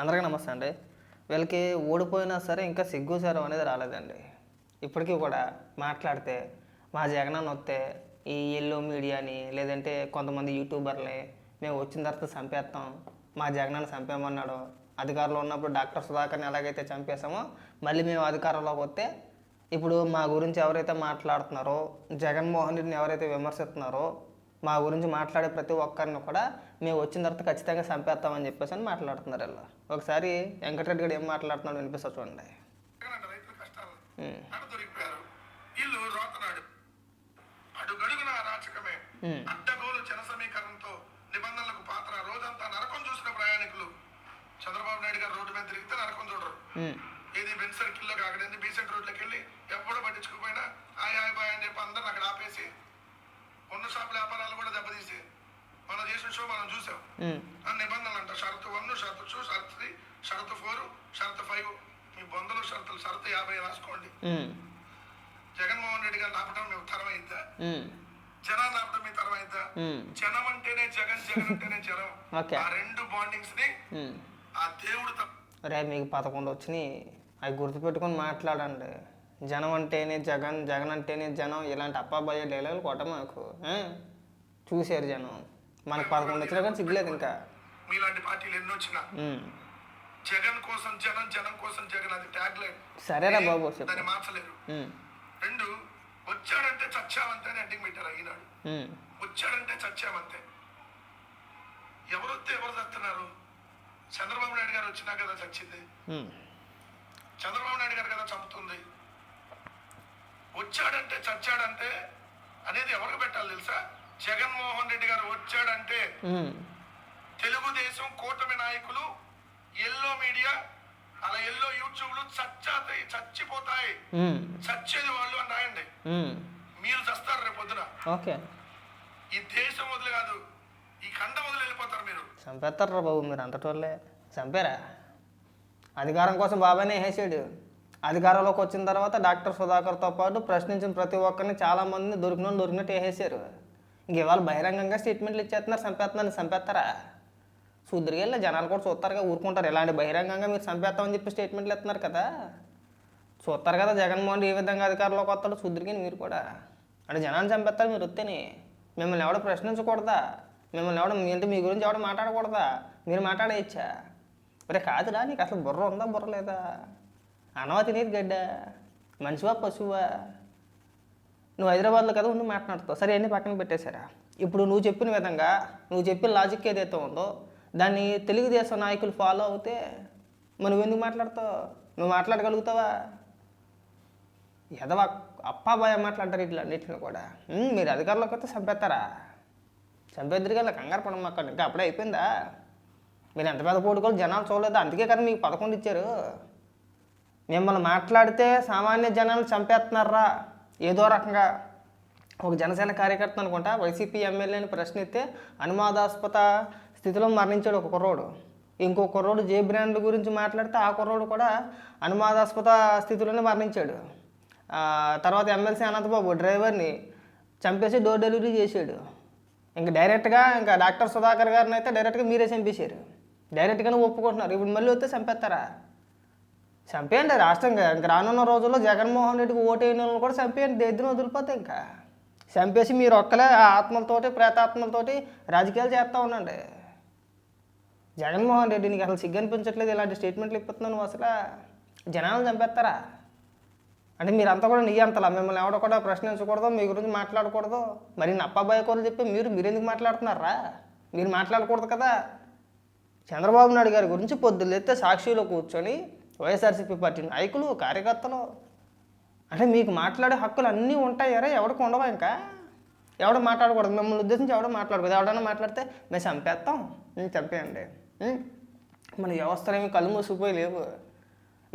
అందరికీ నమస్తే అండి. వీళ్ళకి ఓడిపోయినా సరే ఇంకా సిగ్గుసారం అనేది రాలేదండి. ఇప్పటికీ కూడా మాట్లాడితే మా జగనన్న వస్తే ఈ ఎల్లో మీడియాని లేదంటే కొంతమంది యూట్యూబర్ని మేము వచ్చిన తర్వాత చంపేస్తాం మా జగనన్న చంపేమన్నాడు అధికారంలో ఉన్నప్పుడు డాక్టర్ సుధాకర్ని ఎలాగైతే చంపేశామో మళ్ళీ మేము అధికారంలోకి వస్తే ఇప్పుడు మా గురించి ఎవరైతే మాట్లాడుతున్నారో జగన్మోహన్ రెడ్డిని ఎవరైతే విమర్శిస్తున్నారో మా గురించి మాట్లాడే ప్రతి ఒక్కరిని కూడా మేము వచ్చిన తర్వాత ఖచ్చితంగా చంపేస్తామని చెప్పేసి అని మాట్లాడుతున్నారు వీళ్ళు ఒకసారి వెంకటరెడ్డి గారు ఏం మాట్లాడుతున్నాడు వినిపిస్తా చూడండి. అడ్డగోలు జన సమీకరణంతో నిబంధనలకు పాత్ర రోజంతా నరకం చూసిన ప్రయాణికులు. చంద్రబాబు నాయుడు గారు రోడ్డు మీద తిరిగితే నరకం చూడరు. ఏది బెన్ సర్కిల్లో కాకడంది బీసెంట్ రోడ్లోకి వెళ్ళి ఎప్పుడూ పట్టించుకోపోయినా హాయ్ హాయ్ బాయ్ అని చెప్పి అందరిని అక్కడ ఆపేసి ఉన్న షాపుల వ్యాపారాలు కూడా దెబ్బతీసి. మనం చేసిన షో మనం చూసాం. ఆ నిబంధనలు అంట షరతు వన్ షరతు టూ షరతు త్రీ షరతు ఫోర్ షరతు ఫైవ్. మీ బొందలు షరతులు షరతు యాభై రాసుకోండి. జగన్మోహన్ రెడ్డి గారిని ఆపటం మేము తరమైద్దా? ఉమ్, జనాన్ని ఆపటం మీ తరమైద్దా? ఉమ్, జనం అంటేనే జగన్ జగన్ అంటేనే జనం. ఆ రెండు బాండింగ్స్ని. ఆ దేవుడు తప్ప రే మీకు పదకొండు వచ్చినాయి. అవి గుర్తుపెట్టుకొని మాట్లాడండి. జనం అంటేనే జగన్ జగన్ అంటేనే జనం ఇలాంటి అప్పాబాయ్య డైలాగులు కొట్ట మాకు ఆ? చూశారు జనం. మనకు పదకొండు వచ్చినా కానీ సిగ్గులేదు ఇంకా. మీలాంటి పార్టీలు ఎన్ని వచ్చినా. జగన్ కోసం జనం జనం కోసం జగన్ అది ట్యాగ్ లైన్ సరేరా బాబు దాన్ని మార్చలేరు రెండు వచ్చాడంటే చచ్చామంతే అని ఎండింగ్ పెట్టారు ఈనాడు వచ్చాడంటే చచ్చామంతే. ఎవరు వస్తే ఎవరు చస్తున్నారు చంద్రబాబు నాయుడు గారు వచ్చినా కదా చచ్చింది. చంద్రబాబు నాయుడు గారు కదా చంపుతుంది. వచ్చాడంటే చచ్చాడంటే అనేది ఎవరికి పెట్టాలి తెలుసా? జగన్మోహన్ రెడ్డి గారు వచ్చాడంటే తెలుగుదేశం కూటమి నాయకులు ఎల్లో మీడియా అలా ఎల్లో యూట్యూబ్లు చచ్చాతాయి చచ్చిపోతాయి. చచ్చేది వాళ్ళు అని రాయండి. మీరు చస్తారు రేపు పొద్దున. ఓకే. ఈ దేశం వదిలి కాదు ఈ ఖండం వదిలి వెళ్ళిపోతారు మీరు. చంపేస్తారా బాబు మీరు అంతటోళ్ళే చంపారా? అధికారం కోసం బాబానే వేసాడు. అధికారంలోకి వచ్చిన తర్వాత డాక్టర్ సుధాకర్తో పాటు ప్రశ్నించిన ప్రతి ఒక్కరిని చాలామందిని దొరికిన దొరికినట్టు వేసేసారు ఇంక ఇవాళ బహిరంగంగా స్టేట్మెంట్లు ఇచ్చేస్తున్నారు చంపేస్తున్నారు చంపేస్తారా? సుదీర్ఘ జనాలు కూడా చూస్తారుగా ఊరుకుంటారు. ఇలాంటి బహిరంగంగా మీరు చంపేస్తామని చెప్పి స్టేట్మెంట్లు ఇస్తున్నారు కదా. చూస్తారు కదా జగన్మోహన్ రెడ్డి ఏ విధంగా అధికారంలోకి వస్తాడు సుదీర్ఘని మీరు కూడా. అంటే జనాన్ని చంపేస్తారు మీరు వస్తేని మిమ్మల్ని ఎవడ ప్రశ్నించకూడదా? మిమ్మల్ని ఎవడ అంటే మీ గురించి ఎవడ మాట్లాడకూడదా? మీరు మాట్లాడేయచ్చా? మరి కాదురా నీకు అసలు బుర్ర ఉందా బుర్ర లేదా? అనవా తినేది గడ్డ మనిషివా పశువా? నువ్వు హైదరాబాద్లో కదా ఉండి మాట్లాడుతావు. సరే అన్నీ పక్కన పెట్టేశారా? ఇప్పుడు నువ్వు చెప్పిన విధంగా నువ్వు చెప్పిన లాజిక్ ఏదైతే ఉందో దాన్ని తెలుగుదేశం నాయకులు ఫాలో అవుతే మనం ఎందుకు మాట్లాడతావు? నువ్వు మాట్లాడగలుగుతావా? ఎదవా అప్పాబాయ మాట్లాడతారు ఇట్లా అన్నింటిని కూడా మీరు అధికారులకు వస్తే చంపేస్తారా? చంపేద్దరు కదా కంగారు పడడం అక్కడ. ఇంకా అప్పుడే అయిపోయిందా? మీరు ఎంత పెద్ద పోటుకోలు జనాలు చూడలేదు. అందుకే కదా మీకు పదకొండు ఇచ్చారు. మిమ్మల్ని మాట్లాడితే సామాన్య జనాలు చంపేస్తున్నారా? ఏదో రకంగా ఒక జనసేన కార్యకర్త అనుకుంటా వైసీపీ ఎమ్మెల్యేని ప్రశ్నిస్తే అనుమాదాస్పద స్థితిలో మరణించాడు ఒక కుర్రోడు. ఇంకో కుర్రోడు జే బ్రాండ్ల గురించి మాట్లాడితే ఆ కుర్రోడు కూడా అనుమాదాస్పద స్థితిలోనే మరణించాడు. తర్వాత ఎమ్మెల్సీ అనంతబాబు డ్రైవర్ని చంపేసి డోర్ డెలివరీ చేశాడు. ఇంకా డైరెక్ట్గా ఇంకా డాక్టర్ సుధాకర్ గారిని అయితే డైరెక్ట్గా మీరే చంపేశారు. డైరెక్ట్గానే ఒప్పుకుంటున్నారు. ఇప్పుడు మళ్ళీ వస్తే చంపేస్తారా? చంపేయండి రాష్ట్రం ఇంకా రానున్న రోజుల్లో జగన్మోహన్ రెడ్డికి ఓటైన వాళ్ళని కూడా చంపేయండి దరిద్రం వదిలిపోతే ఇంకా. చంపేసి మీరు ఒక్కలే ఆ ఆత్మలతోటి ప్రేతాత్మలతోటి రాజకీయాలు చేస్తూ ఉండండి. జగన్మోహన్ రెడ్డి నీకు అసలు సిగ్గు అనిపించట్లేదు ఇలాంటి స్టేట్మెంట్లు ఇప్పుతున్నాను అసలు. జనాలను చంపేస్తారా? అంటే మీరంతా కూడా నీ అంతలా మిమ్మల్ని ఎవడో కూడా ప్రశ్నించకూడదు మీ గురించి మాట్లాడకూడదు. మరి నప్పబాయ కోళ్ళు చెప్పి మీరు మీరు ఎందుకు మాట్లాడుతున్నారా? మీరు మాట్లాడకూడదు కదా. చంద్రబాబు నాయుడు గారి గురించి పొద్దులెత్తే సాక్షిలో కూర్చొని వైఎస్ఆర్సీపీ పార్టీ నాయకులు కార్యకర్తలు. అంటే మీకు మాట్లాడే హక్కులు అన్నీ ఉంటాయారా ఎవరికి ఉండవా ఇంకా? ఎవడు మాట్లాడకూడదు. మిమ్మల్ని ఉద్దేశించి ఎవడో మాట్లాడకూడదు. ఎవడన్నా మాట్లాడితే మేము చంపేస్తాం చంపేయండి? మన వ్యవస్థలు ఏమి కళ్ళు మూసుకుపోయి లేవు.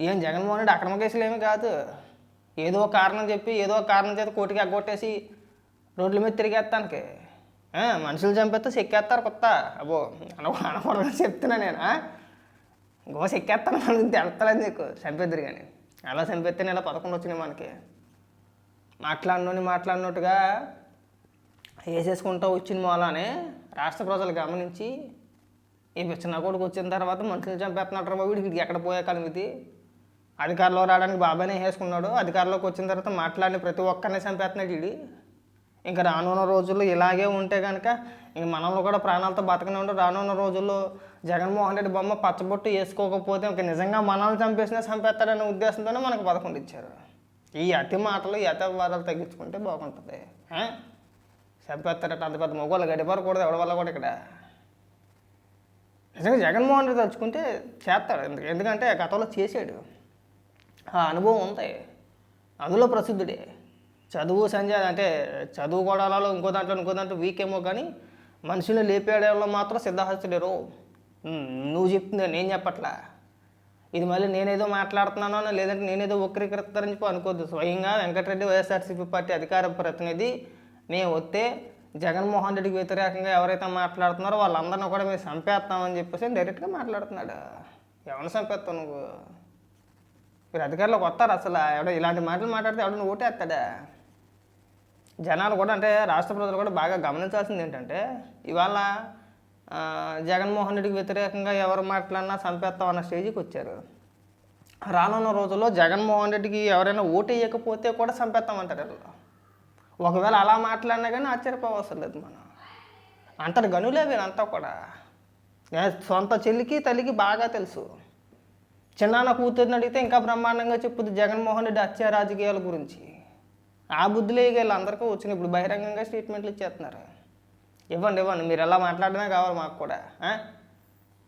ఏం జగన్మోహన్ రెడ్డి అక్రమ కేసులు ఏమి కాదు. ఏదో కారణం చెప్పి ఏదో కారణం చేత కోటికి అగ్గొట్టేసి రోడ్ల మీద తిరిగేస్తానికి మనుషులు చంపేస్తే చెక్కేస్తారు కొత్త. అబ్బో అన అనకూడదు చెప్తున్నా నేను. గోస ఎక్కేస్తాను మనకి తెలుస్తలేదు నీకు. చంపేద్దరు కానీ. అలా చంపేస్తే ఇలా పదకొండు వచ్చినాయి మనకి. మాట్లాడినోని మాట్లాడినట్టుగా వేసేసుకుంటూ వచ్చిన మూలానే రాష్ట్ర ప్రజలు గమనించి ఈ పిచ్చిన కొడుకు వచ్చిన తర్వాత మనుషులు చంపేస్తున్నాడు బాబు వీడికి ఎక్కడ పోయే కాలం ఇది? అధికారంలో రావడానికి బాబానే వేసుకున్నాడు. అధికారంలోకి వచ్చిన తర్వాత మాట్లాడిన ప్రతి ఒక్కరిని చంపేస్తున్నాడు వీడి. ఇంకా రానున్న రోజుల్లో ఇలాగే ఉంటే కనుక ఇంక మనల్ని కూడా ప్రాణాలతో బతకనే ఉండు రానున్న రోజుల్లో జగన్మోహన్ రెడ్డి బొమ్మ పచ్చబొట్టు వేసుకోకపోతే ఇంక నిజంగా మనల్ని చంపేసినా చంపేస్తాడనే ఉద్దేశంతోనే మనకు పదకొండు ఇచ్చారు. ఈ అతి మాటలు ఈ అతి వారాలు తగ్గించుకుంటే బాగుంటుంది. ఆ? చంపేస్తారట అంత పెద్ద మొగోళ్ళు గడిపారకూడదు ఎవరి వల్ల కూడా ఇక్కడ. నిజంగా జగన్మోహన్ రెడ్డి తలుచుకుంటే చేస్తాడు. ఎందుకు- ఎందుకంటే గతంలో చేసాడు ఆ అనుభవం ఉంది. అందులో ప్రసిద్ధుడే. చదువు సంజయ్ అంటే చదువు గొడవలలో ఇంకో దాంట్లో ఇంకో దాంట్లో వీక్ ఏమో కానీ మనుషులు లేపేయడంలో మాత్రం సిద్ధహస్తులేరు నువ్వు చెప్తుంది నేను చెప్పట్లా. ఇది మళ్ళీ నేనేదో మాట్లాడుతున్నానో లేదంటే నేనేదో వక్రీకరిస్తారని చెప్పి అనుకోద్దు. స్వయంగా వెంకటరెడ్డి వైఎస్ఆర్సీపీ పార్టీ అధికార ప్రతినిధి నేను వస్తే జగన్మోహన్ రెడ్డికి వ్యతిరేకంగా ఎవరైతే మాట్లాడుతున్నారో వాళ్ళందరినీ కూడా మేము చంపేస్తామని చెప్పేసి డైరెక్ట్గా మాట్లాడుతున్నాడు. ఎవరిని చంపేస్తావు నువ్వు? మీరు అధికారులకు వస్తారు అసలు. ఎవడో ఇలాంటి మాటలు మాట్లాడితే ఎవడో ఓటేస్తాడా? జనాలు కూడా అంటే రాష్ట్ర ప్రజలు కూడా బాగా గమనించాల్సింది ఏంటంటే ఇవాళ జగన్మోహన్ రెడ్డికి వ్యతిరేకంగా ఎవరు మాట్లాడినా చంపేస్తాం అన్న స్టేజ్కి వచ్చారు. రానున్న రోజుల్లో జగన్మోహన్ రెడ్డికి ఎవరైనా ఓటు వేయకపోతే కూడా చంపేస్తామంటారు వీళ్ళు ఒకవేళ అలా మాట్లాడినా కానీ ఆశ్చర్యపోవసరం లేదు మనం. అంతటి గనులే వీళ్ళంతా కూడా. సొంత చెల్లికి తల్లికి బాగా తెలుసు. చిన్నాన్న కూతుర్ని అడిగితే ఇంకా బ్రహ్మాండంగా చెప్పుద్ది జగన్మోహన్ రెడ్డి హత్య రాజకీయాల గురించి. ఆ బుద్ధులే వీళ్ళందరికీ వచ్చిన ఇప్పుడు బహిరంగంగా స్టేట్మెంట్లు ఇచ్చేస్తున్నారు. ఇవ్వండి ఇవ్వండి మీరు ఎలా మాట్లాడినా కావాలి మాకు కూడా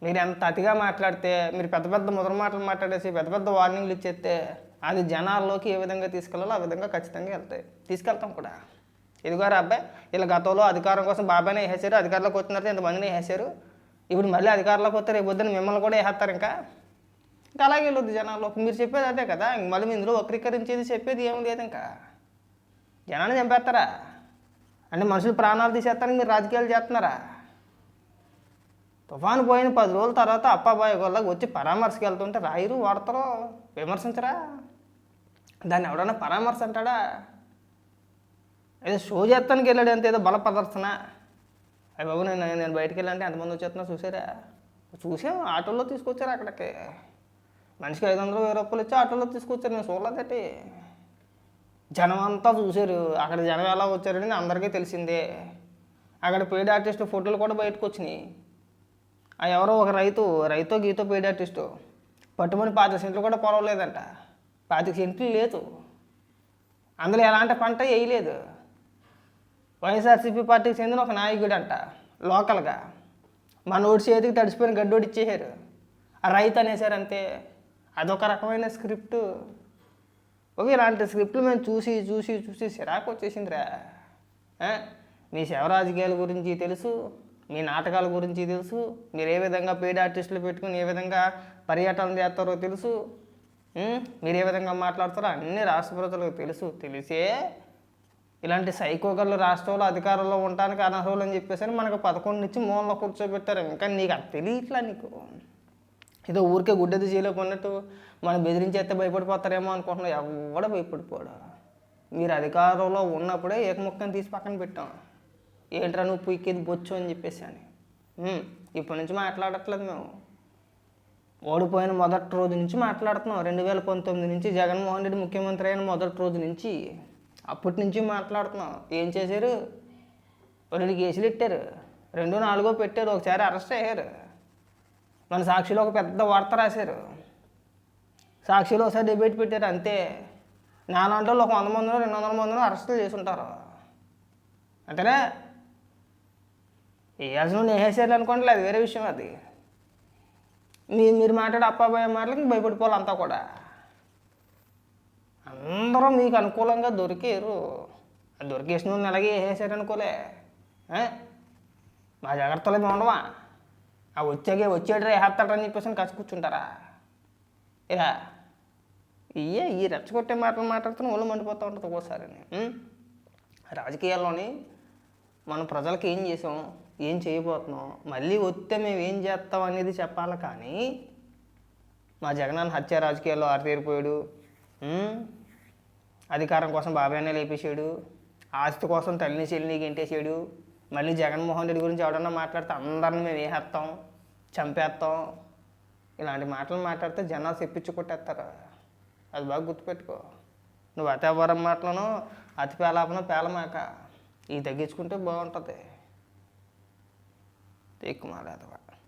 మీరు ఎంత అతిగా మాట్లాడితే మీరు పెద్ద పెద్ద ముద్ర మాటలు మాట్లాడేసి పెద్ద పెద్ద వార్నింగ్లు ఇచ్చేస్తే అది జనాల్లోకి ఏ విధంగా తీసుకెళ్ళాలో ఆ విధంగా ఖచ్చితంగా వెళ్తాయి. తీసుకెళ్తాం కూడా. ఇదిగోరా అబ్బాయి వీళ్ళ గతంలో అధికారం కోసం బాబానే వేసేసారు అధికారంలోకి వచ్చిన తర్వాత ఇంతమందిని వేసేసారు ఇప్పుడు మళ్ళీ అధికారంలోకి వస్తే రేపు పొద్దున్న మిమ్మల్ని కూడా వేసేస్తారు ఇంకా. ఇంకా అలాగే వెళ్ళొద్దు జనాలు మీరు చెప్పేది అదే కదా. ఇంక మళ్ళీ ఇందులో వక్రీకరించేది చెప్పేది ఏం లేదు ఇంకా. జనాన్ని చంపేస్తారా? అంటే మనుషులు ప్రాణాలు తీసేస్తారని మీరు రాజకీయాలు చేస్తున్నారా? తుఫాను పోయిన పది రోజుల తర్వాత అప్పాబాయి వాళ్ళకి వచ్చి పరామర్శకి వెళ్తుంటే రాయరు వాడతారో విమర్శించరా? దాన్ని ఎవడన్నా పరామర్శ అంటాడా? ఏదో షో చేస్తానికి వెళ్ళాడు అంత ఏదో బల ప్రదర్శన. అయ్యి బాబు నేను నేను బయటకు వెళ్ళాలంటే ఎంతమంది వచ్చేస్తున్నా చూసారా? చూసాం ఆటోలో తీసుకొచ్చారు అక్కడికి. మనిషికి ఐదు వందలు వెయ్యి రూపాయలు ఇచ్చి ఆటోలో తీసుకొచ్చారు నేను చూడలేదటి జనం అంతా చూశారు అక్కడ జనం ఎలా వచ్చారని అందరికీ తెలిసిందే. అక్కడ పెయిడ్ ఆర్టిస్ట్ ఫోటోలు కూడా బయటకు వచ్చినాయి. ఆ ఎవరో ఒక రైతు రైతో గీతో పెయిడ్ ఆర్టిస్టు. పట్టుమని పాతిక సెంట్లు కూడా పొలవలేదంట. పాతిక సెంట్లు లేదు. అందులో ఎలాంటి పంట వేయలేదు. వైఎస్ఆర్సీపీ పార్టీకి చెందిన ఒక నాయకుడు అంట లోకల్గా. మన ఓడి చేతికి తడిసిపోయిన గడ్డోడి ఇచ్చేసారు ఆ రైతు అనేసారు అంతే. అదొక రకమైన స్క్రిప్ట్. ఓకే ఇలాంటి స్క్రిప్ట్లు మేము చూసి చూసి చూసి సిరాకు వచ్చేసిందిరా. మీ శవ రాజకీయాల గురించి తెలుసు మీ నాటకాల గురించి తెలుసు మీరు ఏ విధంగా పెయిడ్ ఆర్టిస్టులు పెట్టుకుని ఏ విధంగా పర్యటన చేస్తారో తెలుసు మీరు ఏ విధంగా మాట్లాడతారో అన్ని రాష్ట్ర ప్రజలకు తెలుసు. తెలిసే ఇలాంటి సైకోగర్లు రాష్ట్రంలో అధికారంలో ఉండడానికి అనర్హులు అని చెప్పేసి మనకు పదకొండు నుంచి మూలలో కూర్చోబెట్టారు. ఇంకా నీకు అది తెలియట్లా నీకు? ఏదో ఊరికే గుడ్డది చేయలేకున్నట్టు మనం బెదిరించేస్తే భయపడిపోతారేమో అనుకుంటున్నాం. ఎవడ భయపడిపోడు? మీరు అధికారంలో ఉన్నప్పుడే ఏకముఖం తీసి పక్కన పెట్టాం. ఏంట్రా నువ్వు పుయ్యేది బొచ్చు అని చెప్పేసి అని. ఇప్పటి నుంచి మాట్లాడట్లేదు మేము. ఓడిపోయిన మొదటి రోజు నుంచి మాట్లాడుతున్నాం. రెండు వేల పంతొమ్మిది నుంచి జగన్మోహన్ రెడ్డి ముఖ్యమంత్రి అయిన మొదటి రోజు నుంచి అప్పటి నుంచి మాట్లాడుతున్నాం. ఏం చేశారు? రెండు కేసులు ఇట్టారు. రెండు నాలుగో పెట్టారు. ఒకసారి అరెస్ట్ అయ్యారు. మన సాక్షిలో ఒక పెద్ద వార్త రాశారు. సాక్షిలో ఒకసారి డిబేట్ పెట్టారు అంతే. నాలాంటి వాళ్ళు ఒక వంద మందిలో రెండు వందల మందిలో అరెస్టులు చేసుంటారు. అంతేనా? వేయాల్సిన నేసేసారు అనుకోండి అది వేరే విషయం అది. మీ మీరు మాట్లాడే అప్పాబాయి మాటలకి భయపడిపోవాలి అంతా కూడా. అందరూ మీకు అనుకూలంగా దొరికారు. దొరికేసిన వాళ్ళని ఎలాగే వేసేసారు అనుకోలే. మా జాగ్రత్తలో మేము ఉండవా ఆ వచ్చాకే వచ్చేటరా వేస్తాడని చెప్పేసి కసి కూర్చుంటారా? ఇరా ఇయ్యే ఈ రెచ్చగొట్టే మాటలు మాట్లాడుతున్న ఒళ్ళు మండిపోతూ ఉంటుంది ఒక్కోసారి. రాజకీయాల్లోని మనం ప్రజలకు ఏం చేసాం ఏం చేయబోతున్నాం మళ్ళీ వస్తే మేము ఏం చేస్తాం అనేది చెప్పాలి కానీ మా జగనాన్న హత్య రాజకీయాల్లో ఆరితేరిపోయాడు. అధికారం కోసం బాబాయ్నే లేపేశాడు. ఆస్తి కోసం తల్లిని చెల్లిని గెంటేసాడు మళ్ళీ జగన్మోహన్ రెడ్డి గురించి ఎవడన్నా మాట్లాడితే అందరిని మేము వేసేస్తాం చంపేస్తాం ఇలాంటి మాటలు మాట్లాడితే జనాలు చెప్పించి కొట్టేస్తారు అది బాగా గుర్తుపెట్టుకో. నువ్వు అతేవరం మాటలను అతి పేలాపన పేలమాక. ఇవి తగ్గించుకుంటే బాగుంటుంది. ఎక్కువ మాట్లాడవా